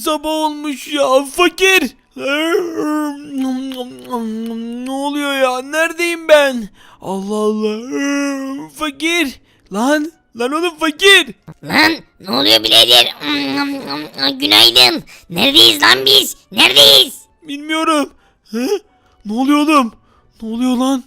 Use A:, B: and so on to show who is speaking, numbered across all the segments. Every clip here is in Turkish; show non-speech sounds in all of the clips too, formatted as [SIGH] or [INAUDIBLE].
A: Sabah olmuş ya fakir. Ne oluyor ya? Neredeyim ben? Allah Allah. Fakir. Lan. Lan oğlum fakir.
B: Lan ne oluyor birader? Günaydın. Neredeyiz lan biz? Neredeyiz?
A: Bilmiyorum. Hı? Ne oluyor oğlum? Ne oluyor lan?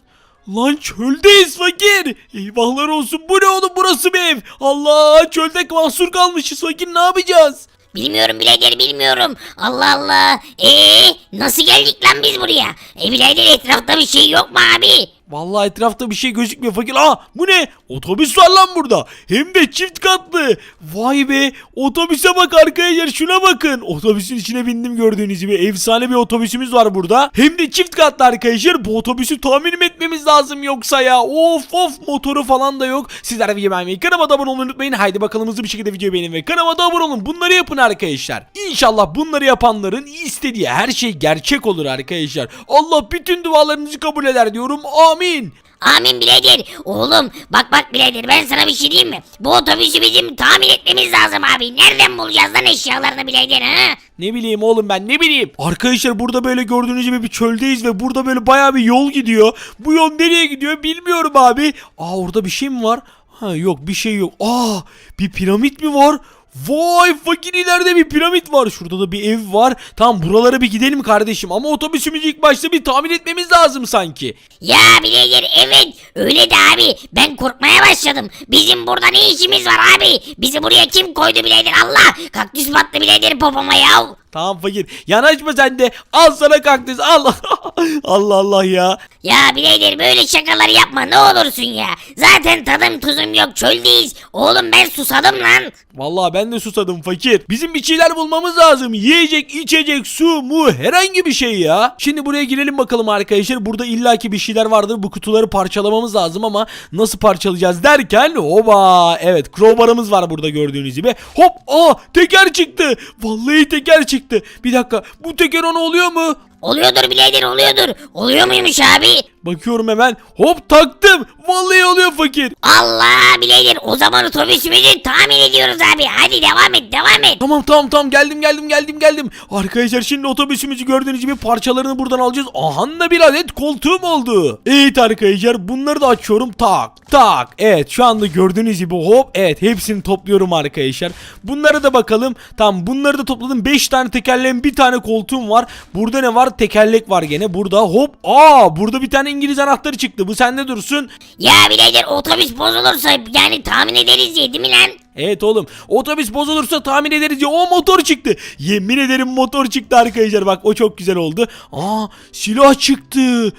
A: Lan çöldeyiz fakir. Eyvahlar olsun. Bu ne oğlum burası bir ev. Allah çölde mahsur kalmışız fakir ne yapacağız?
B: Bilmiyorum birader bilmiyorum. Allah Allah. Eee nasıl geldik lan biz buraya? E birader etrafta bir şey yok mu abi?
A: Vallahi etrafta bir şey gözükmüyor fakir. Aa bu ne? Otobüs var lan burada. Hem de çift katlı. Vay be. Otobüse bak arkadaşlar şuna bakın. Otobüsün içine bindim gördüğünüz gibi. Efsane bir otobüsümüz var burada. Hem de çift katlı arkadaşlar. Bu otobüsü tahmin mi etmemiz lazım yoksa ya. Of of motoru falan da yok. Sizler de video beğenmeyi kanalıma da abone olmayı unutmayın. Haydi bakalım hızlı bir şekilde videoyu beğenin ve kanalıma da abone olun. Bunları yapın arkadaşlar. İnşallah bunları yapanların istediği her şey gerçek olur arkadaşlar. Allah bütün dualarınızı kabul eder diyorum. Amin.
B: Amin birader. Oğlum bak bak birader ben sana bir şey diyeyim mi? Bu otobüsü bizim tamir etmemiz lazım abi. Nereden bulacağız lan eşyalarını birader ha?
A: Ne bileyim oğlum ben ne bileyim. Arkadaşlar burada böyle gördüğünüz gibi bir çöldeyiz ve burada böyle bayağı bir yol gidiyor. Bu yol nereye gidiyor bilmiyorum abi. Aa orada bir şey mi var? Ha yok bir şey yok. Aa bir piramit mi var? Vay fakir ileride bir piramit var. Şurada da bir ev var. Tamam buralara bir gidelim kardeşim. Ama otobüsümüzü ilk başta bir tamir etmemiz lazım sanki.
B: Ya birader evet öyle de abi ben korkmaya başladım. Bizim burada ne işimiz var abi? Bizi buraya kim koydu birader Allah? Kaktüs battı birader popoma ya.
A: Tamam fakir. Yanaşma sen de. Al sana kaktüs al. [LAUGHS] Allah Allah ya.
B: Ya birader böyle şakalar yapma ne olursun ya. Zaten tadım tuzum yok çöldeyiz. Oğlum ben susadım lan.
A: Vallahi ben de susadım fakir. Bizim bir şeyler bulmamız lazım. Yiyecek, içecek, su, mu herhangi bir şey ya. Şimdi buraya girelim bakalım arkadaşlar. Burada illaki bir şeyler vardır. Bu kutuları parçalamamız lazım ama nasıl parçalayacağız derken oba evet crowbar'ımız var burada gördüğünüz gibi. Hop aa teker çıktı. Vallahi teker çıktı. Bir dakika bu teker ona oluyor mu?
B: Oluyordur birader oluyordur. Oluyor muymuş abi?
A: Bakıyorum hemen. Hop taktım. Vallahi oluyor fakir.
B: Allah birader o zaman otobüsümüzü tamir ediyoruz abi. Hadi devam et devam et.
A: Tamam tamam tamam geldim geldim geldim geldim. Arkadaşlar şimdi otobüsümüzü gördüğünüz gibi parçalarını buradan alacağız. Aha da bir adet koltuğum oldu. Evet arkadaşlar bunları da açıyorum tak tak. Evet şu anda gördüğünüz gibi hop evet hepsini topluyorum arkadaşlar. Bunlara da bakalım. Tamam bunları da topladım. 5 tane tekerleğim bir tane koltuğum var. Burada ne var? Tekerlek var gene. Burada hop. Aa burada bir tane İngiliz anahtarı çıktı. Bu sende dursun.
B: Ya birader otobüs bozulursa yani tahmin ederiz diye değil mi lan?
A: Evet oğlum otobüs bozulursa tahmin ederiz ya o motor çıktı. Yemin ederim motor çıktı arkadaşlar bak o çok güzel oldu. Aa silah çıktı.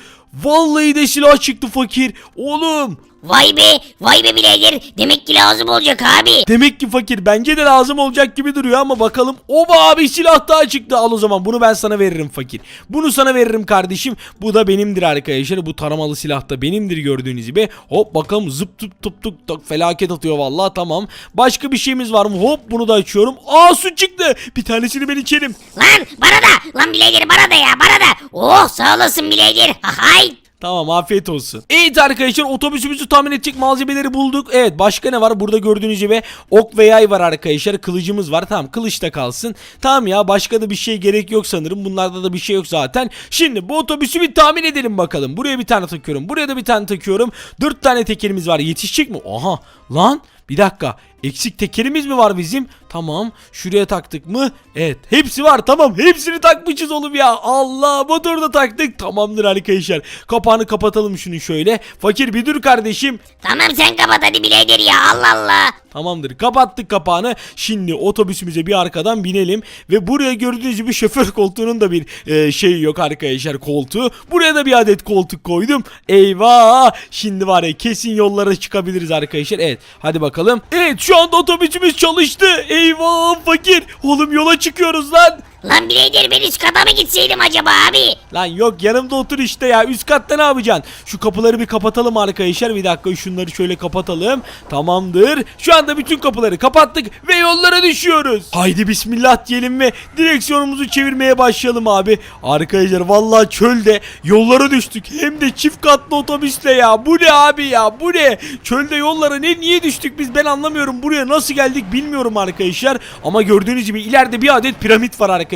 A: Vallahi de silah çıktı fakir. Oğlum
B: Vay be vay be birader demek ki lazım olacak abi.
A: demek ki fakir bence de lazım olacak gibi duruyor ama bakalım. Oba abi silah daha çıktı al o zaman bunu ben sana veririm fakir. Bunu sana veririm kardeşim. Bu da benimdir arkadaşlar. Bu taramalı silah da benimdir gördüğünüz gibi. Hop bakalım zıp tıp tıp tık felaket atıyor vallahi tamam. Başka bir şeyimiz var mı? Hop bunu da açıyorum. Aa su çıktı. Bir tanesini ben içerim.
B: Lan bana da lan birader bana da ya bana da. Oh sağ olasın birader. Hay.
A: Tamam afiyet olsun. Evet arkadaşlar otobüsümüzü tahmin edecek malzemeleri bulduk. Evet başka ne var? Burada gördüğünüz gibi ok ve yay var arkadaşlar. Kılıcımız var. Tamam kılıç da kalsın. Tamam ya başka da bir şey gerek yok sanırım. Bunlarda da bir şey yok zaten. Şimdi bu otobüsü bir tahmin edelim bakalım. Buraya bir tane takıyorum. Buraya da bir tane takıyorum. Dört tane tekerimiz var. Yetişecek mi? Aha lan bir dakika. Eksik tekerimiz mi var bizim? Tamam. Şuraya taktık mı? Evet. Hepsi var. Tamam. Hepsini takmışız oğlum ya. Allah motoru da taktık. Tamamdır arkadaşlar. Kapağını kapatalım şunu şöyle. Fakir bir dur kardeşim.
B: Tamam sen kapat hadi birader ya Allah Allah.
A: Tamamdır kapattık kapağını. Şimdi otobüsümüze bir arkadan binelim. Ve buraya gördüğünüz gibi şoför koltuğunun da bir e, şey yok arkadaşlar koltuğu. Buraya da bir adet koltuk koydum. Eyvah. Şimdi var ya kesin yollara çıkabiliriz arkadaşlar. Evet hadi bakalım. Evet şu anda otobüsümüz çalıştı. Eyvah fakir. Oğlum yola çıkıyoruz lan.
B: Lan birader ben üst kata mı gitseydim acaba abi?
A: Lan yok yanımda otur işte ya üst katta ne yapacaksın? Şu kapıları bir kapatalım arkadaşlar bir dakika şunları şöyle kapatalım. Tamamdır. Şu anda bütün kapıları kapattık ve yollara düşüyoruz. Haydi bismillah diyelim ve direksiyonumuzu çevirmeye başlayalım abi. Arkadaşlar vallahi çölde yollara düştük. Hem de çift katlı otobüsle ya. Bu ne abi ya bu ne? Çölde yollara ne niye düştük biz ben anlamıyorum. Buraya nasıl geldik bilmiyorum arkadaşlar. Ama gördüğünüz gibi ileride bir adet piramit var arkadaşlar.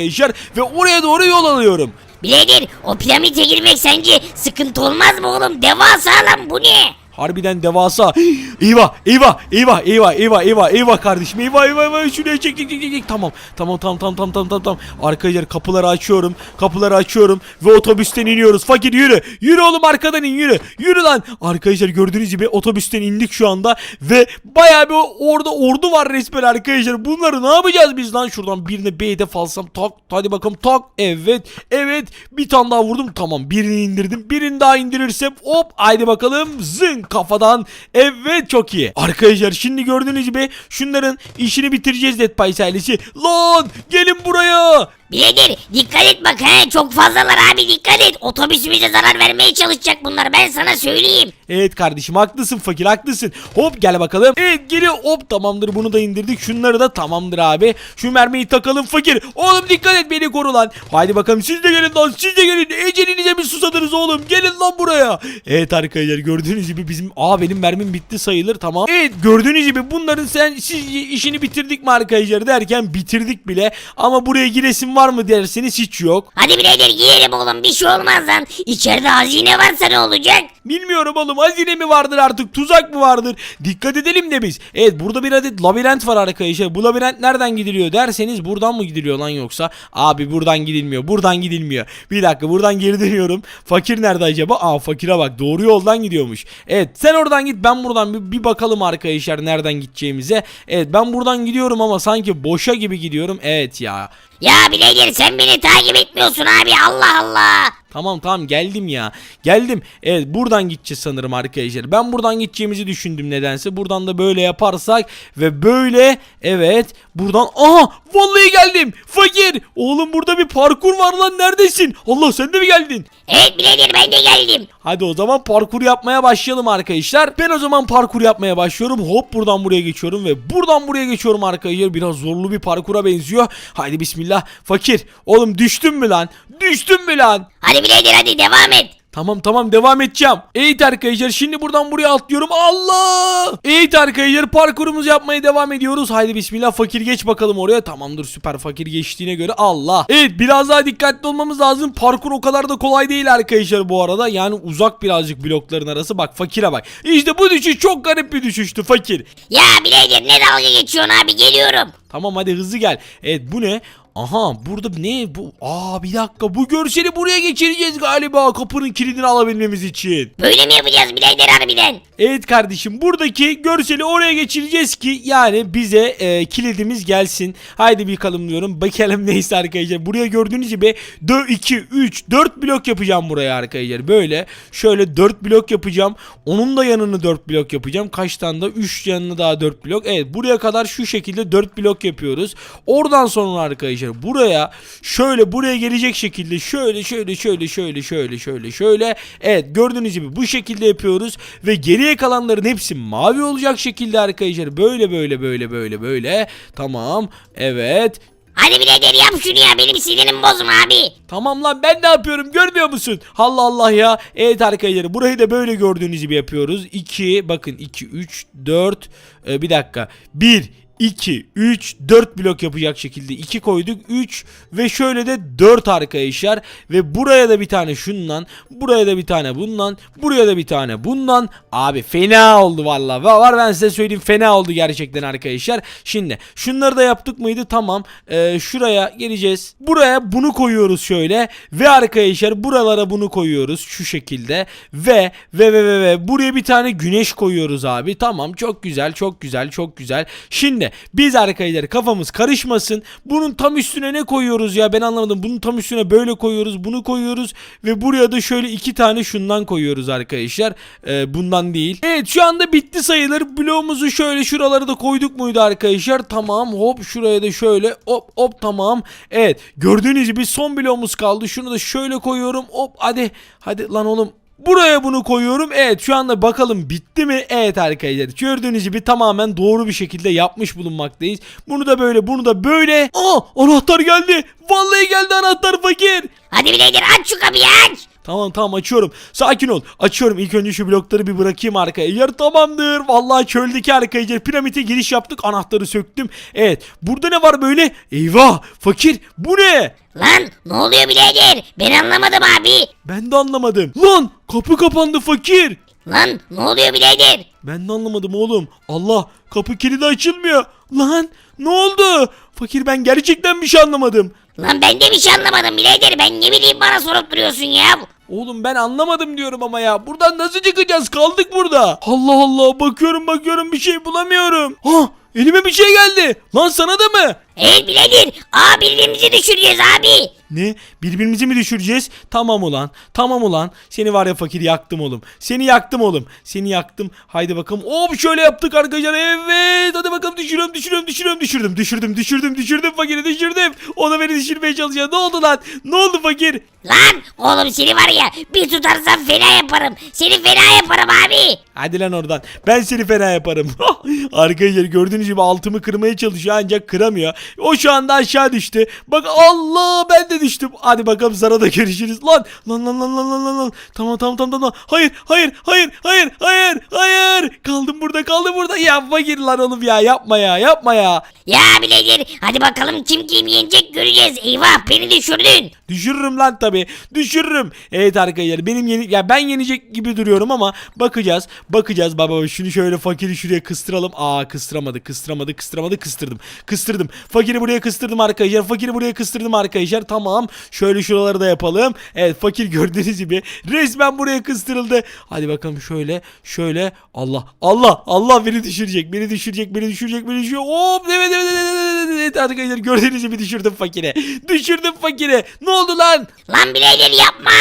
A: Ve oraya doğru yol alıyorum.
B: Birader o piramite girmek sence sıkıntı olmaz mı oğlum? Devasa lan bu ne?
A: Harbiden devasa. eyvah, eyvah, eyvah, eyvah, eyvah, eyvah, eyvah kardeşim. Eyvah, eyvah, eyvah. Şuraya çek, çek, çek, çek. Tamam, tamam, tamam, tamam, tamam, tamam, tamam. Arkadaşlar kapıları açıyorum. Kapıları açıyorum ve otobüsten iniyoruz. Fakir yürü. Yürü oğlum arkadan in yürü. Yürü lan. Arkadaşlar gördüğünüz gibi otobüsten indik şu anda ve bayağı bir orada ordu var resmen arkadaşlar. Bunları ne yapacağız biz lan? Şuradan birine bir hedef alsam tak. Hadi bakalım tak. Evet. Evet. Bir tane daha vurdum. Tamam. Birini indirdim. Birini daha indirirsem hop. Haydi bakalım. Zın kafadan. Evet çok iyi. Arkadaşlar şimdi gördüğünüz gibi şunların işini bitireceğiz Dead Pies ailesi. Lan gelin buraya.
B: Birader dikkat et bak he çok fazlalar abi dikkat et. Otobüsümüze zarar vermeye çalışacak bunlar ben sana söyleyeyim.
A: Evet kardeşim haklısın fakir haklısın. Hop gel bakalım. Evet geliyor hop tamamdır bunu da indirdik. Şunları da tamamdır abi. Şu mermiyi takalım fakir. Oğlum dikkat et beni koru lan. Haydi bakalım siz de gelin lan siz de gelin. Ecelinize mi susadınız oğlum? Gelin lan buraya. Evet arkadaşlar gördüğünüz gibi bizim aa benim mermim bitti sayılır tamam. Evet gördüğünüz gibi bunların sen siz işini bitirdik mi arkadaşlar derken bitirdik bile. Ama buraya giresin var mı derseniz hiç yok.
B: Hadi birader girelim oğlum bir şey olmaz lan. İçeride hazine varsa ne olacak?
A: Bilmiyorum oğlum hazine mi vardır artık tuzak mı vardır dikkat edelim de biz. Evet burada bir adet labirent var arkadaşlar bu labirent nereden gidiliyor derseniz buradan mı gidiliyor lan yoksa. Abi buradan gidilmiyor buradan gidilmiyor. Bir dakika buradan geri dönüyorum. Fakir nerede acaba? Aa fakire bak doğru yoldan gidiyormuş. Evet sen oradan git ben buradan bir, bir bakalım arkadaşlar nereden gideceğimize. Evet ben buradan gidiyorum ama sanki boşa gibi gidiyorum. Evet ya.
B: Ya birader sen beni takip etmiyorsun abi Allah Allah.
A: Tamam tamam geldim ya. Geldim. Evet buradan gideceğiz sanırım arkadaşlar. Ben buradan gideceğimizi düşündüm nedense. Buradan da böyle yaparsak ve böyle evet buradan aha vallahi geldim. Fakir. Oğlum burada bir parkur var lan neredesin? Allah sen de mi geldin?
B: Evet birader ben de geldim.
A: Hadi o zaman parkur yapmaya başlayalım arkadaşlar. Ben o zaman parkur yapmaya başlıyorum. Hop buradan buraya geçiyorum ve buradan buraya geçiyorum arkadaşlar. Biraz zorlu bir parkura benziyor. Haydi bismillah. Fakir. Oğlum düştün mü lan? Düştün mü lan?
B: Hadi birader hadi devam et.
A: Tamam tamam devam edeceğim. Evet arkadaşlar şimdi buradan buraya atlıyorum. Allah! Evet arkadaşlar parkurumuzu yapmaya devam ediyoruz. Haydi bismillah fakir geç bakalım oraya. Tamamdır süper fakir geçtiğine göre Allah. Evet biraz daha dikkatli olmamız lazım. Parkur o kadar da kolay değil arkadaşlar bu arada. Yani uzak birazcık blokların arası. Bak fakire bak. İşte bu düşüş çok garip bir düşüştü fakir.
B: Ya birader ne dalga geçiyorsun abi geliyorum.
A: Tamam hadi hızlı gel. Evet bu ne? Aha burada ne bu? Aa bir dakika bu görseli buraya geçireceğiz galiba kapının kilidini alabilmemiz için.
B: Böyle mi yapacağız birader harbiden?
A: Evet kardeşim buradaki görseli oraya geçireceğiz ki yani bize e, kilidimiz gelsin. Haydi bakalım diyorum. Bakalım [LAUGHS] neyse arkadaşlar. Buraya gördüğünüz gibi 4, 2, 3, 4 blok yapacağım buraya arkadaşlar. Böyle şöyle 4 blok yapacağım. Onun da yanını 4 blok yapacağım. Kaç tane de 3 yanını daha 4 blok. Evet buraya kadar şu şekilde 4 blok yapıyoruz. Oradan sonra arkadaşlar buraya şöyle buraya gelecek şekilde şöyle şöyle şöyle şöyle şöyle şöyle şöyle. Evet gördüğünüz gibi bu şekilde yapıyoruz ve geriye kalanların hepsi mavi olacak şekilde arkadaşlar. Böyle böyle böyle böyle böyle. Tamam. Evet.
B: Hadi birader yap şunu ya benim sinirim bozma abi.
A: Tamam lan ben ne yapıyorum görmüyor musun? Allah Allah ya. Evet arkadaşlar burayı da böyle gördüğünüz gibi yapıyoruz. 2 bakın 2 3 4 e, bir dakika. 1 2, 3, 4 blok yapacak şekilde 2 koyduk. 3 ve şöyle de 4 arkadaşlar ve buraya da bir tane şundan buraya da bir tane bundan buraya da bir tane bundan. Abi fena oldu valla var ben size söyleyeyim fena oldu gerçekten arkadaşlar şimdi şunları da yaptık mıydı? Tamam. Ee, şuraya geleceğiz. Buraya bunu koyuyoruz şöyle. Ve arkadaşlar buralara bunu koyuyoruz şu şekilde. Ve ve ve ve, ve buraya bir tane güneş koyuyoruz abi. Tamam. Çok güzel çok güzel çok güzel. Şimdi Biz arkadaşlar kafamız karışmasın. Bunun tam üstüne ne koyuyoruz ya ben anlamadım. Bunun tam üstüne böyle koyuyoruz bunu koyuyoruz. Ve buraya da şöyle iki tane şundan koyuyoruz arkadaşlar. Ee, bundan değil. Evet şu anda bitti sayılır. Bloğumuzu şöyle şuraları da koyduk muydu arkadaşlar? Tamam hop şuraya da şöyle hop hop tamam. Evet gördüğünüz gibi son bloğumuz kaldı. Şunu da şöyle koyuyorum. Hop hadi hadi lan oğlum Buraya bunu koyuyorum. Evet şu anda bakalım bitti mi? Evet arkadaşlar. Gördüğünüz gibi tamamen doğru bir şekilde yapmış bulunmaktayız. Bunu da böyle bunu da böyle. Aa anahtar geldi. Vallahi geldi anahtar fakir.
B: Hadi birader aç şu kapıyı aç.
A: Tamam tamam açıyorum. Sakin ol. Açıyorum. İlk önce şu blokları bir bırakayım arkaya. Yer tamamdır. Vallahi çöldeki arkaya piramite giriş yaptık. Anahtarı söktüm. Evet. Burada ne var böyle? Eyvah. Fakir. Bu ne?
B: Lan ne oluyor birader? Ben anlamadım abi.
A: Ben de anlamadım. Lan kapı kapandı fakir.
B: Lan ne oluyor birader?
A: Ben de anlamadım oğlum. Allah kapı kilidi açılmıyor. Lan ne oldu? Fakir ben gerçekten bir şey anlamadım.
B: Lan ben de bir şey anlamadım birader. Ben ne bileyim bana sorup duruyorsun ya.
A: Oğlum ben anlamadım diyorum ama ya. Buradan nasıl çıkacağız? Kaldık burada. Allah Allah bakıyorum bakıyorum bir şey bulamıyorum. Ha elime bir şey geldi. Lan sana da mı?
B: Evet birader. Aa birbirimizi düşüreceğiz abi.
A: Ne? Birbirimizi mi düşüreceğiz? Tamam ulan. Tamam ulan. Seni var ya fakir yaktım oğlum. Seni yaktım oğlum. Seni yaktım. Haydi bakalım. Hop şöyle yaptık arkadaşlar. Evet. Hadi bakalım düşürüyorum düşürüyorum düşürüyorum düşürdüm. Düşürdüm düşürdüm düşürdüm fakiri düşürdüm. O da beni düşürmeye çalışıyor. Ne oldu lan? Ne oldu fakir?
B: Lan oğlum seni var ya bir tutarsam fena yaparım. Seni fena yaparım abi.
A: Hadi lan oradan. Ben seni fena yaparım. [LAUGHS] Arkadaşlar gördüğünüz gibi altımı kırmaya çalışıyor ancak kıramıyor. O şu anda aşağı düştü. Bak Allah ben de düştüm. Hadi bakalım sana da görüşürüz. Lan lan lan lan lan lan lan. Tamam tamam tamam tamam. Hayır hayır hayır hayır hayır hayır. Kaldım burada kaldım burada. Yapma gir lan oğlum ya yapma ya yapma ya.
B: Ya birader hadi bakalım kim kim yenecek göreceğiz. Eyvah beni düşürdün.
A: Düşürürüm lan tabi. Düşürürüm. Evet arkadaşlar benim yeni ya ben yenecek gibi duruyorum ama bakacağız. Bakacağız baba şunu şöyle fakiri şuraya kıstıralım. Aa kıstıramadı kıstıramadı kıstıramadı kıstırdım. Kıstırdım. Fakiri buraya kıstırdım arkadaşlar. Fakiri buraya kıstırdım arkadaşlar. Tamam. Şöyle şuraları da yapalım. Evet fakir gördüğünüz gibi resmen buraya kıstırıldı. Hadi bakalım şöyle şöyle. Allah Allah Allah beni düşürecek. Beni düşürecek. Beni düşürecek. Beni düşürecek. Hop evet evet evet, evet, arkadaşlar gördüğünüz gibi düşürdüm fakire. Düşürdüm fakire. Ne oldu lan?
B: Lan birader yapma.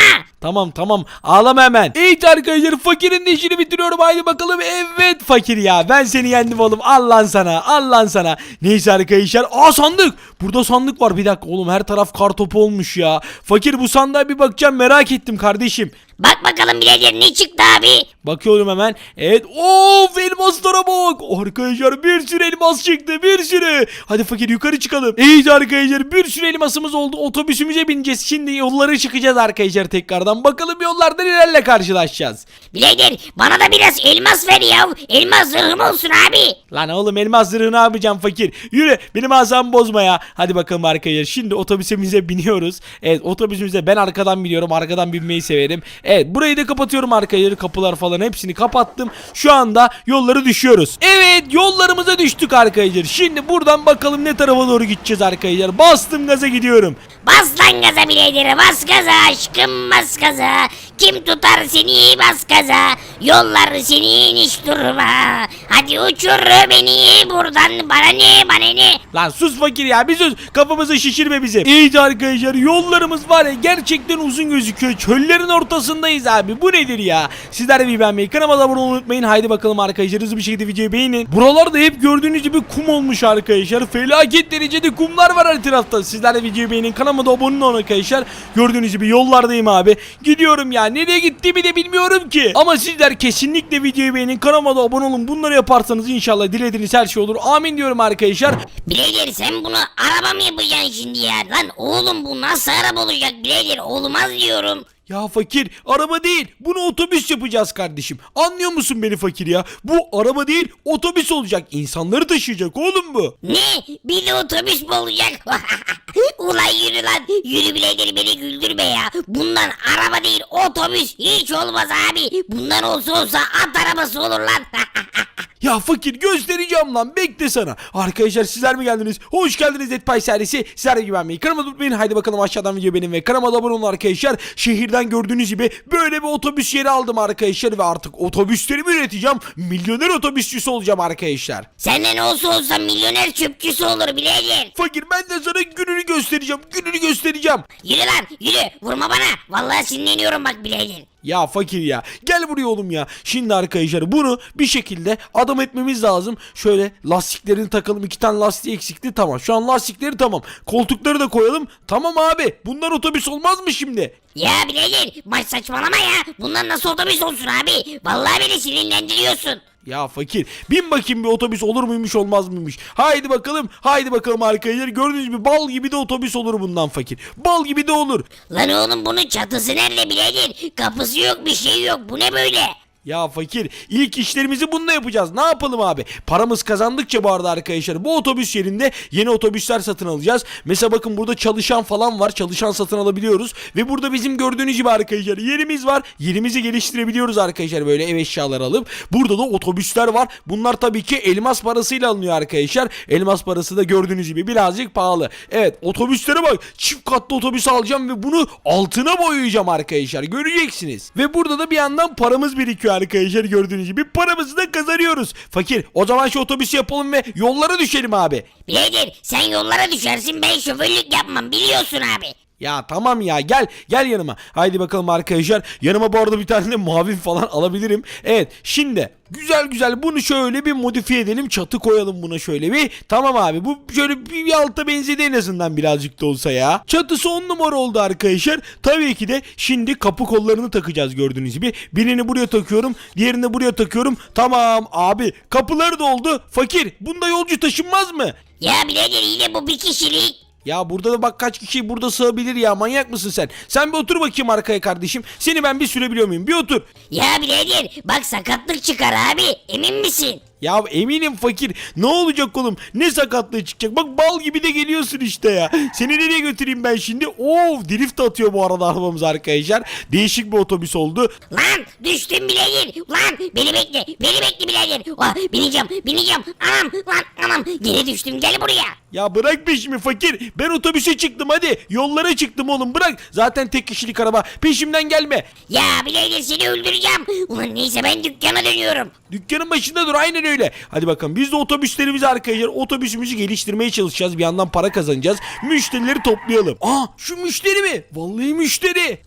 A: Tamam tamam ağlama hemen. Evet arkadaşlar fakirin de işini bitiriyorum haydi bakalım. Evet fakir ya ben seni yendim oğlum. Al lan sana al lan sana. Neyse arkadaşlar. Aa sandık. Burada sandık var bir dakika oğlum her taraf kar topu olmuş ya. Fakir bu sandığa bir bakacağım merak ettim kardeşim.
B: Bak bakalım birader ne çıktı abi.
A: Bakıyorum hemen. Evet. Of elmaslara bak. Arkadaşlar bir sürü elmas çıktı. Bir sürü. Hadi fakir yukarı çıkalım. Evet arkadaşlar bir sürü elmasımız oldu. Otobüsümüze bineceğiz. Şimdi yolları çıkacağız arkadaşlar tekrardan. Bakalım yollarda nelerle karşılaşacağız.
B: Birader bana da biraz elmas ver ya. Elmas zırhım olsun abi.
A: Lan oğlum elmas zırhı ne yapacağım fakir? Yürü benim asabımı bozma ya. Hadi bakalım arkadaşlar şimdi otobüsümüze biniyoruz. Evet otobüsümüze ben arkadan biniyorum. Arkadan binmeyi severim. Evet burayı da kapatıyorum arkadaşlar. Kapılar falan hepsini kapattım. Şu anda yolları düşüyoruz. Evet yollarımıza düştük arkadaşlar. Şimdi buradan bakalım ne tarafa doğru gideceğiz arkadaşlar. Bastım gaza gidiyorum.
B: Bas lan gaza birader bas gaza aşkım bas gaza. Kim tutar seni bas gaza. Yollar seni hiç durma. Hadi uçur beni buradan bana ne bana ne.
A: Lan sus fakir ya bir sus kafamızı şişirme bizi. İyi arkadaşlar yollarımız var ya gerçekten uzun gözüküyor. Çöllerin ortasındayız abi bu nedir ya. Sizler de bir beğenmeyi kanalıma da abone olmayı unutmayın. Haydi bakalım arkadaşlar hızlı bir şekilde videoyu beğenin. Buralarda hep gördüğünüz gibi kum olmuş arkadaşlar. Felaket derecede kumlar var her tarafta. Sizler de videoyu beğenin kanalıma da abone olun arkadaşlar. Gördüğünüz gibi yollardayım abi. Gidiyorum ya nereye gittiğimi de bilmiyorum ki. Ama sizler kesinlikle videoyu beğenin kanalıma da abone olun. Bunları yaparsanız inşallah dilediğiniz her şey olur. Amin diyorum arkadaşlar.
B: Birader sen bunu araba mı yapacaksın şimdi ya? Lan oğlum bu nasıl araba olacak birader olmaz diyorum.
A: Ya fakir araba değil bunu otobüs yapacağız kardeşim. Anlıyor musun beni fakir ya? Bu araba değil otobüs olacak. İnsanları taşıyacak oğlum bu.
B: Ne? Bir de otobüs mü olacak? [LAUGHS] Ulan yürü lan. Yürü birader beni güldürme ya. Bundan araba değil otobüs hiç olmaz abi. Bundan olsa olsa at arabası olur lan. [LAUGHS]
A: Ya fakir göstereceğim lan bekle sana. Arkadaşlar sizler mi geldiniz? Hoş geldiniz Netpay serisi. Sizler de güvenmeyi kanalıma unutmayın. Haydi bakalım aşağıdan video benim ve kanalıma abone olun arkadaşlar. Şehirden gördüğünüz gibi böyle bir otobüs yeri aldım arkadaşlar ve artık otobüslerimi üreteceğim. Milyoner otobüsçüsü olacağım arkadaşlar.
B: Senden olsa olsa milyoner çöpçüsü olur birader.
A: Fakir ben de sana gününü göstereceğim. Gününü göstereceğim.
B: Yürü lan yürü vurma bana. Vallahi sinirleniyorum bak birader.
A: Ya fakir ya. Gel buraya oğlum ya. Şimdi arkadaşlar bunu bir şekilde adam etmemiz lazım. Şöyle lastiklerini takalım. iki tane lastiği eksikti. Tamam. Şu an lastikleri tamam. Koltukları da koyalım. Tamam abi. Bunlar otobüs olmaz mı şimdi?
B: Ya birader baş saçmalama ya. Bundan nasıl otobüs olsun abi? Vallahi beni sinirlendiriyorsun.
A: Ya fakir bin bakayım bir otobüs olur muymuş olmaz mıymış. Haydi bakalım haydi bakalım arkadaşlar gördüğünüz gibi bal gibi de otobüs olur bundan fakir. Bal gibi de olur.
B: Lan oğlum bunun çatısı nerede birader? Kapısı yok bir şey yok. Bu ne böyle?
A: Ya fakir ilk işlerimizi bununla yapacağız. Ne yapalım abi? Paramız kazandıkça bu arada arkadaşlar bu otobüs yerinde yeni otobüsler satın alacağız. Mesela bakın burada çalışan falan var. Çalışan satın alabiliyoruz. Ve burada bizim gördüğünüz gibi arkadaşlar yerimiz var. Yerimizi geliştirebiliyoruz arkadaşlar böyle ev eşyaları alıp. Burada da otobüsler var. Bunlar tabii ki elmas parasıyla alınıyor arkadaşlar. Elmas parası da gördüğünüz gibi birazcık pahalı. Evet otobüslere bak. Çift katlı otobüs alacağım ve bunu altına boyayacağım arkadaşlar. Göreceksiniz. Ve burada da bir yandan paramız birikiyor arkadaşlar gördüğünüz gibi. Paramızı da kazanıyoruz. Fakir o zaman şu otobüsü yapalım ve yollara düşelim abi.
B: Birader sen yollara düşersin ben şoförlük yapmam biliyorsun abi.
A: Ya tamam ya gel gel yanıma. Haydi bakalım arkadaşlar. Yanıma bu arada bir tane de mavi falan alabilirim. Evet şimdi güzel güzel bunu şöyle bir modifiye edelim. Çatı koyalım buna şöyle bir. Tamam abi bu şöyle bir, alta benzedi en azından birazcık da olsa ya. Çatısı on numara oldu arkadaşlar. Tabii ki de şimdi kapı kollarını takacağız gördüğünüz gibi. Birini buraya takıyorum. Diğerini buraya takıyorum. Tamam abi kapıları da oldu. Fakir bunda yolcu taşınmaz mı?
B: Ya birader yine bu bir kişilik.
A: Ya burada da bak kaç kişi burada sığabilir ya manyak mısın sen? Sen bir otur bakayım arkaya kardeşim. Seni ben bir sürebiliyor muyum? Bir otur.
B: Ya birader bak sakatlık çıkar abi emin misin?
A: Ya eminim fakir. Ne olacak oğlum? Ne sakatlığı çıkacak? Bak bal gibi de geliyorsun işte ya. Seni nereye götüreyim ben şimdi? Oo drift atıyor bu arada arabamız arkadaşlar. Değişik bir otobüs oldu.
B: Lan düştüm birader. Lan beni bekle beni bekle birader. Ah, bineceğim bineceğim. Anam lan anam geri düştüm gel buraya.
A: Ya bırak peşimi fakir. Ben otobüse çıktım hadi. Yollara çıktım oğlum bırak. Zaten tek kişilik araba. Peşimden gelme.
B: Ya birader seni öldüreceğim. Ulan neyse ben dükkana dönüyorum.
A: Dükkanın başında dur aynen öyle. Hadi bakalım biz de otobüslerimizi arkadaşlar otobüsümüzü geliştirmeye çalışacağız. Bir yandan para kazanacağız. Müşterileri toplayalım. Aa şu müşteri mi? Vallahi müşteri.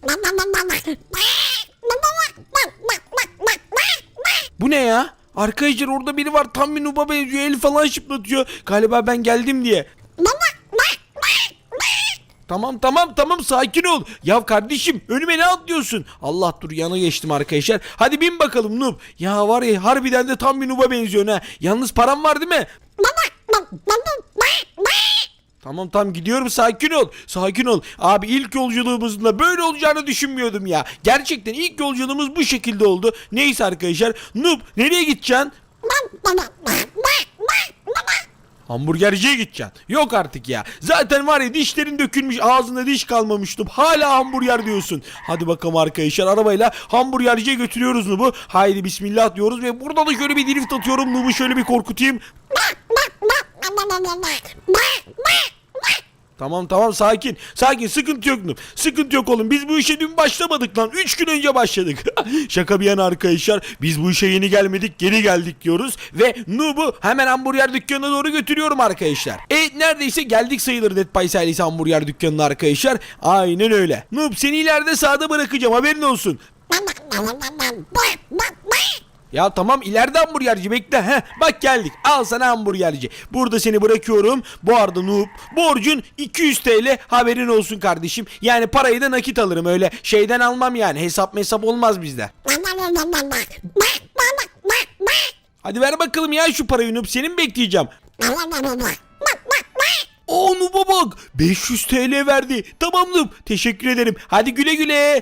A: Bu ne ya? Arkadaşlar orada biri var tam bir nuba benziyor el falan şıplatıyor. Galiba ben geldim diye. Tamam tamam tamam sakin ol. Ya kardeşim önüme ne atlıyorsun? Allah dur yana geçtim arkadaşlar. Hadi bin bakalım noob. Ya var ya harbiden de tam bir nooba benziyorsun ha. Yalnız param var değil mi? Tamam tamam gidiyorum sakin ol. Sakin ol. Abi ilk yolculuğumuzun da böyle olacağını düşünmüyordum ya. Gerçekten ilk yolculuğumuz bu şekilde oldu. Neyse arkadaşlar. Noob nereye gideceksin? Hamburgerciye gideceksin. Yok artık ya. Zaten var ya dişlerin dökülmüş ağzında diş kalmamıştım. Hala hamburger diyorsun. Hadi bakalım arkadaşlar arabayla hamburgerciye götürüyoruz Nub'u. Haydi bismillah diyoruz ve burada da şöyle bir drift atıyorum. Nub'u şöyle bir korkutayım. Tamam tamam sakin. Sakin sıkıntı yok Nub. Sıkıntı yok oğlum. Biz bu işe dün başlamadık lan. 3 gün önce başladık. [LAUGHS] Şaka bir yana arkadaşlar. Biz bu işe yeni gelmedik geri geldik diyoruz. Ve Nub'u hemen hamburger dükkanına doğru götürüyorum arkadaşlar. Evet neredeyse geldik sayılır Dead Pie Service hamburger dükkanına arkadaşlar. Aynen öyle. Nub seni ileride sağda bırakacağım haberin olsun. Ya tamam ileride hamburgerci bekle. Heh, bak geldik. Al sana hamburgerci. Burada seni bırakıyorum. Bu arada Noob. Borcun 200 TL haberin olsun kardeşim. Yani parayı da nakit alırım öyle. Şeyden almam yani. Hesap hesap olmaz bizde. Hadi ver bakalım ya şu parayı Noob. Senin bekleyeceğim. Oo Noob'a bak. 500 TL verdi. Tamam Noob. Teşekkür ederim. Hadi güle güle.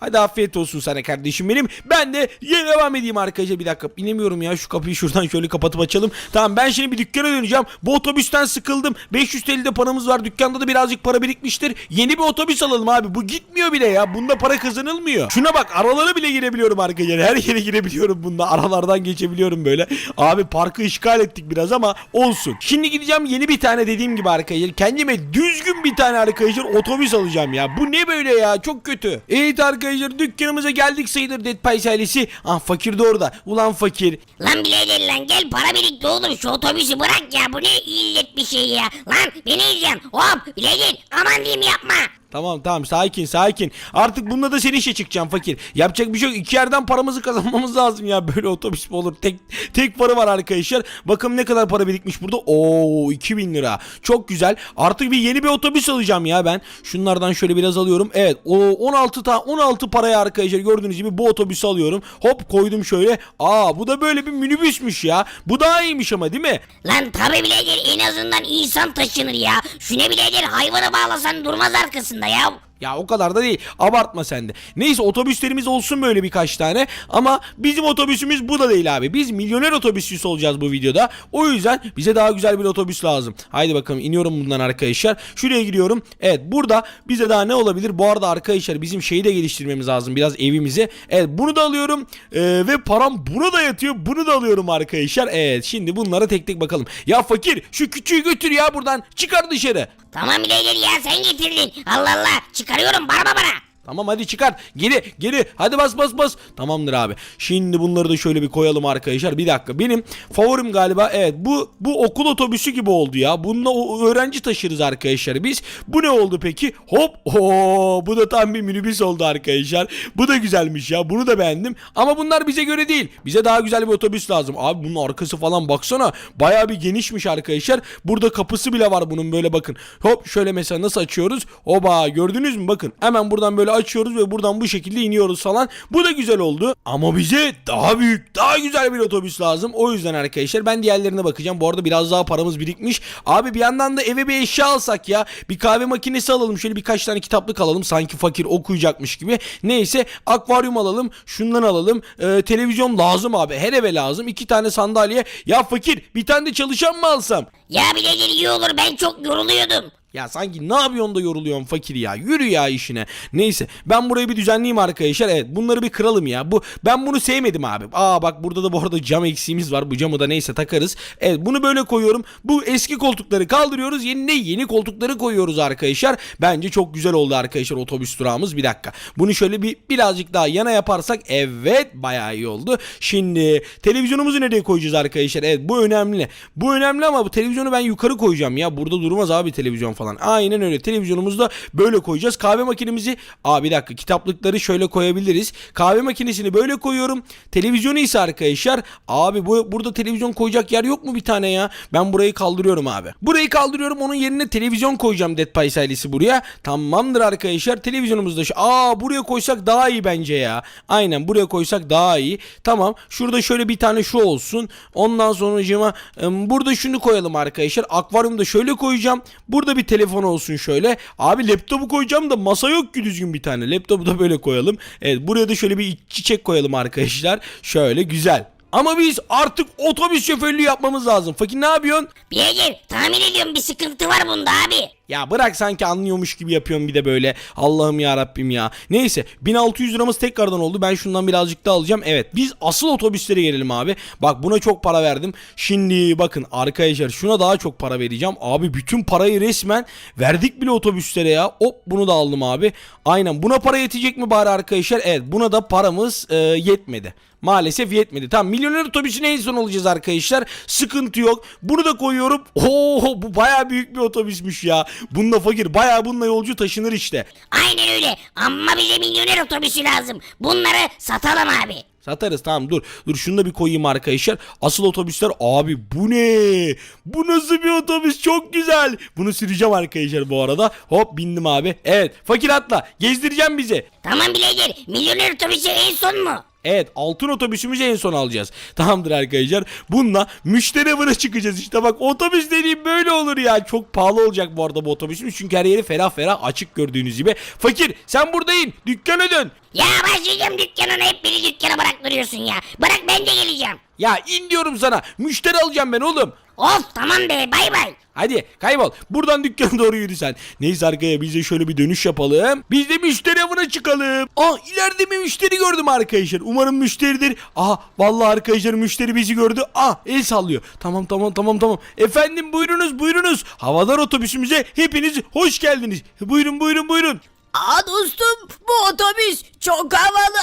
A: Hadi afiyet olsun sana kardeşim benim. Ben de yine devam edeyim arkadaşlar. Bir dakika inemiyorum ya. Şu kapıyı şuradan şöyle kapatıp açalım. Tamam ben şimdi bir dükkana döneceğim. Bu otobüsten sıkıldım. 500 TL'de paramız var. Dükkanda da birazcık para birikmiştir. Yeni bir otobüs alalım abi. Bu gitmiyor bile ya. Bunda para kazanılmıyor. Şuna bak aralara bile girebiliyorum arkadaşlar. Her yere girebiliyorum bunda. Aralardan geçebiliyorum böyle. Abi parkı işgal ettik biraz ama olsun. Şimdi gideceğim yeni bir tane dediğim gibi arkadaşlar. Kendime düzgün bir tane arkadaşlar otobüs alacağım ya. Bu ne böyle ya? Çok kötü. Evet arkadaşlar dükkanımıza geldik sayılır Dead Pies ailesi. Ah fakir de orada. Ulan fakir.
B: Lan birader lan gel para birikti oğlum şu otobüsü bırak ya bu ne illet bir şey ya. Lan beni izleyen hop birader aman diyeyim yapma.
A: Tamam tamam sakin sakin. Artık bununla da senin işe çıkacağım fakir. Yapacak bir şey yok. İki yerden paramızı kazanmamız lazım ya. Böyle otobüs mü olur? Tek tek para var arkadaşlar. Bakın ne kadar para birikmiş burada. Oo 2000 lira. Çok güzel. Artık bir yeni bir otobüs alacağım ya ben. Şunlardan şöyle biraz alıyorum. Evet o 16 ta 16 paraya arkadaşlar gördüğünüz gibi bu otobüsü alıyorum. Hop koydum şöyle. Aa bu da böyle bir minibüsmüş ya. Bu daha iyiymiş ama değil mi?
B: Lan tabi birader en azından insan taşınır ya. Şu ne birader hayvanı bağlasan durmaz arkasında ya.
A: Ya o kadar da değil. Abartma sen de. Neyse otobüslerimiz olsun böyle birkaç tane. Ama bizim otobüsümüz bu da değil abi. Biz milyoner otobüsçüsü olacağız bu videoda. O yüzden bize daha güzel bir otobüs lazım. Haydi bakalım iniyorum bundan arkadaşlar. Şuraya giriyorum. Evet burada bize daha ne olabilir? Bu arada arkadaşlar bizim şeyi de geliştirmemiz lazım. Biraz evimizi. Evet bunu da alıyorum. Ee, ve param buna da yatıyor. Bunu da alıyorum arkadaşlar. Evet şimdi bunlara tek tek bakalım. Ya fakir şu küçüğü götür ya buradan. Çıkar dışarı.
B: Tamam birader ya sen getirdin. Allah Allah çıkarıyorum bağırma bana.
A: Tamam hadi çıkar. Geri geri. Hadi bas bas bas. Tamamdır abi. Şimdi bunları da şöyle bir koyalım arkadaşlar. Bir dakika. Benim favorim galiba evet bu bu okul otobüsü gibi oldu ya. Bununla öğrenci taşırız arkadaşlar biz. Bu ne oldu peki? Hop. Oo, bu da tam bir minibüs oldu arkadaşlar. Bu da güzelmiş ya. Bunu da beğendim. Ama bunlar bize göre değil. Bize daha güzel bir otobüs lazım. Abi bunun arkası falan baksana. Bayağı bir genişmiş arkadaşlar. Burada kapısı bile var bunun böyle bakın. Hop şöyle mesela nasıl açıyoruz? Oba gördünüz mü? Bakın hemen buradan böyle açıyoruz ve buradan bu şekilde iniyoruz falan. Bu da güzel oldu. Ama bize daha büyük, daha güzel bir otobüs lazım. O yüzden arkadaşlar ben diğerlerine bakacağım. Bu arada biraz daha paramız birikmiş. Abi bir yandan da eve bir eşya alsak ya. Bir kahve makinesi alalım. Şöyle birkaç tane kitaplık alalım. Sanki fakir okuyacakmış gibi. Neyse akvaryum alalım. Şundan alalım. Ee, televizyon lazım abi. Her eve lazım. İki tane sandalye. Ya fakir bir tane de çalışan mı alsam?
B: Ya birader iyi olur ben çok yoruluyordum.
A: Ya sanki ne yapıyorsun da yoruluyorsun fakir ya. Yürü ya işine. Neyse ben burayı bir düzenleyeyim arkadaşlar. Evet bunları bir kıralım ya. Bu ben bunu sevmedim abi. Aa bak burada da bu arada cam eksiğimiz var. Bu camı da neyse takarız. Evet bunu böyle koyuyorum. Bu eski koltukları kaldırıyoruz. Yerine yeni koltukları koyuyoruz arkadaşlar. Bence çok güzel oldu arkadaşlar otobüs durağımız. Bir dakika. Bunu şöyle bir birazcık daha yana yaparsak evet bayağı iyi oldu. Şimdi televizyonumuzu nereye koyacağız arkadaşlar? Evet bu önemli. Bu önemli ama bu televizyonu ben yukarı koyacağım ya. Burada durmaz abi televizyon falan. Aynen öyle. Televizyonumuzu da böyle koyacağız. Kahve makinemizi Aa bir dakika kitaplıkları şöyle koyabiliriz. Kahve makinesini böyle koyuyorum. Televizyonu ise arkadaşlar abi bu burada televizyon koyacak yer yok mu bir tane ya? Ben burayı kaldırıyorum abi. Burayı kaldırıyorum. Onun yerine televizyon koyacağım Dead Pies ailesi buraya. Tamamdır arkadaşlar. Televizyonumuz da şu. Aa buraya koysak daha iyi bence ya. Aynen buraya koysak daha iyi. Tamam. Şurada şöyle bir tane şu olsun. Ondan sonra burada şunu koyalım arkadaşlar. Akvaryumda şöyle koyacağım. Burada bir telefon olsun şöyle. Abi laptopu koyacağım da masa yok ki düzgün bir tane. Laptopu da böyle koyalım. Evet buraya da şöyle bir çiçek koyalım arkadaşlar. Şöyle güzel. Ama biz artık otobüs şoförlüğü yapmamız lazım. Fakir ne yapıyorsun?
B: Birader tahmin ediyorum bir sıkıntı var bunda abi.
A: Ya bırak sanki anlıyormuş gibi yapıyorum bir de böyle. Allah'ım ya Rabbim ya. Neyse 1600 liramız tekrardan oldu. Ben şundan birazcık daha alacağım. Evet biz asıl otobüslere gelelim abi. Bak buna çok para verdim. Şimdi bakın arkadaşlar şuna daha çok para vereceğim. Abi bütün parayı resmen verdik bile otobüslere ya. Hop bunu da aldım abi. Aynen buna para yetecek mi bari arkadaşlar? Evet buna da paramız e, yetmedi. Maalesef yetmedi. Tamam milyoner otobüsüne en son olacağız arkadaşlar. Sıkıntı yok. Bunu da koyuyorum. Oo bu baya büyük bir otobüsmüş ya. Bununla fakir baya bununla yolcu taşınır işte.
B: Aynen öyle ama bize milyoner otobüsü lazım. Bunları satalım abi.
A: Satarız tamam dur. Dur şunu da bir koyayım arkadaşlar. Asıl otobüsler abi bu ne? Bu nasıl bir otobüs çok güzel. Bunu süreceğim arkadaşlar bu arada. Hop bindim abi. Evet fakir atla gezdireceğim bizi.
B: Tamam birader milyoner otobüsü en son mu?
A: Evet altın otobüsümüzü en son alacağız. Tamamdır arkadaşlar. Bununla müşteri avına çıkacağız işte. Bak otobüs dediğim böyle olur ya. Çok pahalı olacak bu arada bu otobüsümüz. Çünkü her yeri ferah ferah açık gördüğünüz gibi. Fakir sen burada in. Dükkana dön.
B: Ya başlayacağım dükkanına hep beni dükkana bıraktırıyorsun ya. Bırak ben de geleceğim.
A: Ya in diyorum sana. Müşteri alacağım ben oğlum.
B: Of tamam be bay bay.
A: Hadi kaybol. Buradan dükkana doğru yürü sen. Neyse arkaya biz de şöyle bir dönüş yapalım. Biz de müşteri avına çıkalım. Aa ileride bir müşteri gördüm arkadaşlar. Umarım müşteridir. Aha vallahi arkadaşlar müşteri bizi gördü. Ah el sallıyor. Tamam tamam tamam tamam. Efendim buyurunuz buyurunuz. Havadar otobüsümüze hepiniz hoş geldiniz. Buyurun buyurun buyurun.
C: Aa dostum bu otobüs çok havalı.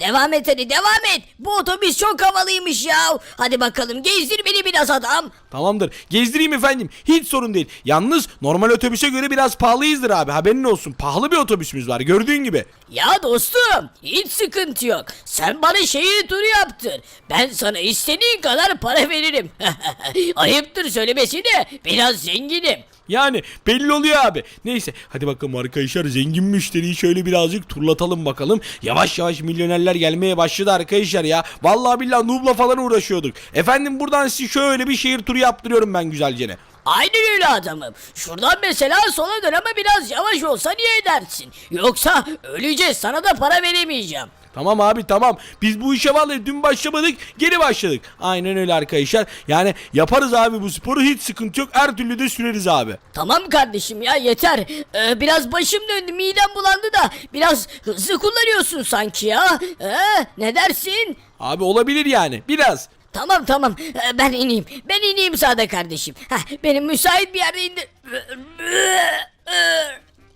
C: Devam et hadi devam et. Bu otobüs çok havalıymış ya. Hadi bakalım gezdir beni biraz adam.
A: Tamamdır. Gezdireyim efendim. Hiç sorun değil. Yalnız normal otobüse göre biraz pahalıyızdır abi. Haberin olsun. Pahalı bir otobüsümüz var. Gördüğün gibi.
C: Ya dostum hiç sıkıntı yok. Sen bana şehir turu yaptır. Ben sana istediğin kadar para veririm. [LAUGHS] Ayıptır söylemesi de biraz zenginim.
A: Yani belli oluyor abi. Neyse hadi bakalım arkadaşlar zengin müşteriyi şöyle birazcık turlatalım bakalım. Yavaş yavaş milyonerler gelmeye başladı arkadaşlar ya. Vallahi billahi Nub'la falan uğraşıyorduk. Efendim buradan size şöyle bir şehir turu yaptırıyorum ben güzelcene.
C: Aynen öyle adamım. Şuradan mesela sola dön ama biraz yavaş olsa niye edersin? Yoksa öleceğiz sana da para veremeyeceğim.
A: Tamam abi tamam. Biz bu işe vallahi dün başlamadık geri başladık. Aynen öyle arkadaşlar. Yani yaparız abi bu sporu hiç sıkıntı yok. Her türlü de süreriz abi.
C: Tamam kardeşim ya yeter. Ee, biraz başım döndü midem bulandı da biraz hızlı kullanıyorsun sanki ya. Ee, ne dersin?
A: Abi olabilir yani biraz.
C: Tamam tamam Ee, ben ineyim. Ben ineyim sağda kardeşim. Heh, benim müsait bir yerde indir.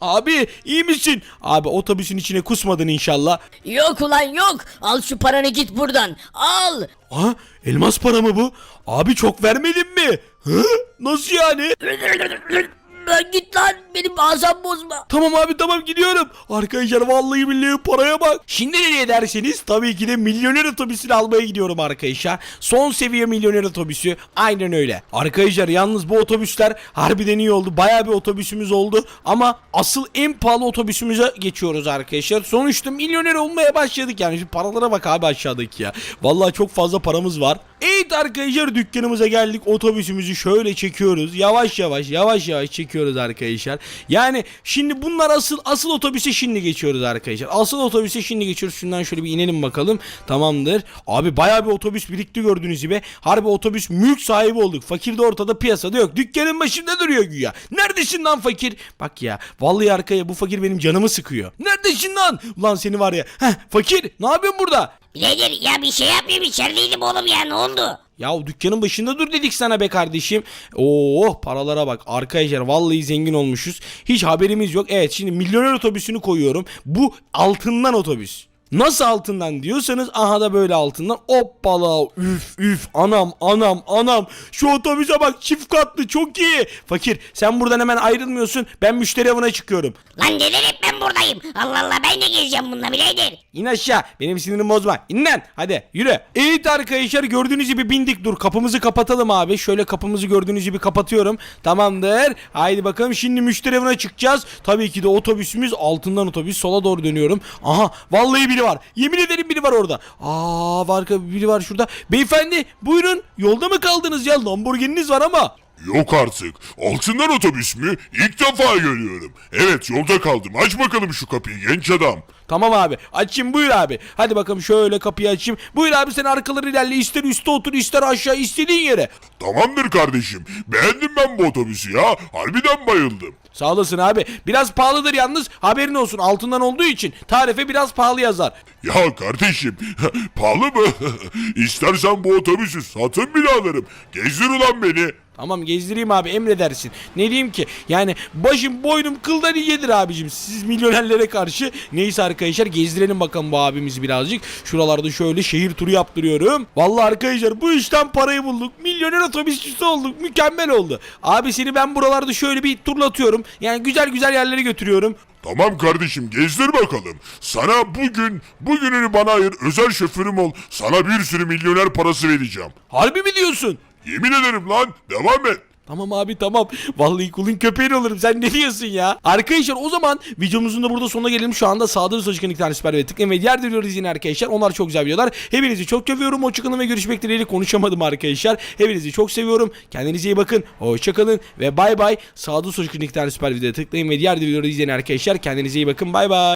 A: Abi iyi misin? Abi otobüsün içine kusmadın inşallah.
C: Yok ulan yok. Al şu paranı git buradan. Al.
A: Ha elmas para mı bu? Abi çok vermedin mi? Hı? Nasıl yani? [LAUGHS]
C: Ben git lan benim ağzım bozma.
A: Tamam abi tamam gidiyorum. Arkadaşlar vallahi billahi paraya bak. Şimdi nereye derseniz tabii ki de milyoner otobüsünü almaya gidiyorum arkadaşlar. Son seviye milyoner otobüsü. Aynen öyle. Arkadaşlar yalnız bu otobüsler harbiden iyi oldu. Bayağı bir otobüsümüz oldu. Ama asıl en pahalı otobüsümüze geçiyoruz arkadaşlar. Sonuçta milyoner olmaya başladık yani. Şu paralara bak abi aşağıdaki ya. Vallahi çok fazla paramız var. Evet arkadaşlar dükkanımıza geldik. Otobüsümüzü şöyle çekiyoruz. Yavaş yavaş yavaş yavaş çekiyoruz arkadaşlar. Yani şimdi bunlar asıl asıl otobüse şimdi geçiyoruz arkadaşlar. Asıl otobüse şimdi geçiyoruz. Şundan şöyle bir inelim bakalım. Tamamdır. Abi bayağı bir otobüs birikti gördüğünüz gibi. Harbi otobüs mülk sahibi olduk. Fakir de ortada piyasada yok. Dükkanın başında duruyor güya. Neredesin lan fakir? Bak ya. Vallahi arkaya bu fakir benim canımı sıkıyor. Neredesin lan? Ulan seni var ya. Heh, fakir ne yapıyorsun burada?
B: Birader ya bir şey yapayım içerideydim oğlum ya ne oldu?
A: Ya dükkanın başında dur dedik sana be kardeşim. Oo paralara bak arkadaşlar vallahi zengin olmuşuz. Hiç haberimiz yok. Evet şimdi milyoner otobüsünü koyuyorum. Bu altından otobüs. Nasıl altından diyorsanız aha da böyle altından hoppala üf üf anam anam anam şu otobüse bak çift katlı çok iyi fakir sen buradan hemen ayrılmıyorsun ben müşteri avına çıkıyorum
B: Lan neden hep ben buradayım? Allah Allah ben de geleceğim bununla birader.
A: İn aşağı. Benim sinirimi bozma. İn lan. Hadi yürü. Evet arkadaşlar gördüğünüz gibi bindik. Dur kapımızı kapatalım abi. Şöyle kapımızı gördüğünüz gibi kapatıyorum. Tamamdır. Haydi bakalım şimdi müşteri evine çıkacağız. Tabii ki de otobüsümüz altından otobüs. Sola doğru dönüyorum. Aha vallahi biri var. Yemin ederim biri var orada. Aa var biri var şurada. Beyefendi buyurun. Yolda mı kaldınız ya? Lamborghini'niz var ama.
D: Yok artık. Altından otobüs mü? İlk defa görüyorum. Evet yolda kaldım. Aç bakalım şu kapıyı genç adam.
A: Tamam abi. Açayım buyur abi. Hadi bakalım şöyle kapıyı açayım. Buyur abi sen arkaları ilerle. İster üstte otur ister aşağı istediğin yere.
D: Tamamdır kardeşim. Beğendim ben bu otobüsü ya. Harbiden bayıldım.
A: Sağ olasın abi. Biraz pahalıdır yalnız. Haberin olsun altından olduğu için tarife biraz pahalı yazar.
D: Ya kardeşim [LAUGHS] pahalı mı? [LAUGHS] İstersen bu otobüsü satın bile alırım. Gezdir ulan beni.
A: Tamam gezdireyim abi emredersin. Ne diyeyim ki? Yani başım boynum kıldan iyidir abicim. Siz milyonerlere karşı. Neyse arkadaşlar gezdirelim bakalım bu abimizi birazcık. Şuralarda şöyle şehir turu yaptırıyorum. Vallahi arkadaşlar bu işten parayı bulduk. Milyoner otobüsçüsü olduk. Mükemmel oldu. Abi seni ben buralarda şöyle bir turlatıyorum. Yani güzel güzel yerlere götürüyorum.
D: Tamam kardeşim gezdir bakalım. Sana bugün, bugününü bana ayır özel şoförüm ol. Sana bir sürü milyoner parası vereceğim.
A: Harbi mi diyorsun?
D: Yemin ederim lan devam et.
A: Tamam abi tamam. Vallahi kulun köpeğin olurum. Sen ne diyorsun ya? Arkadaşlar o zaman videomuzun da burada sonuna gelelim. Şu anda sağda sol çıkan iki tane süper ve tıklayın ve diğer videoları izleyin arkadaşlar. Onlar çok güzel videolar. Hepinizi çok seviyorum. Hoşçakalın ve görüşmek dileğiyle konuşamadım arkadaşlar. Hepinizi çok seviyorum. Kendinize iyi bakın. Hoşçakalın ve bay bay. Sağda sol çıkan iki tane süper videoya tıklayın ve diğer videoları izleyin arkadaşlar. Kendinize iyi bakın. Bay bay.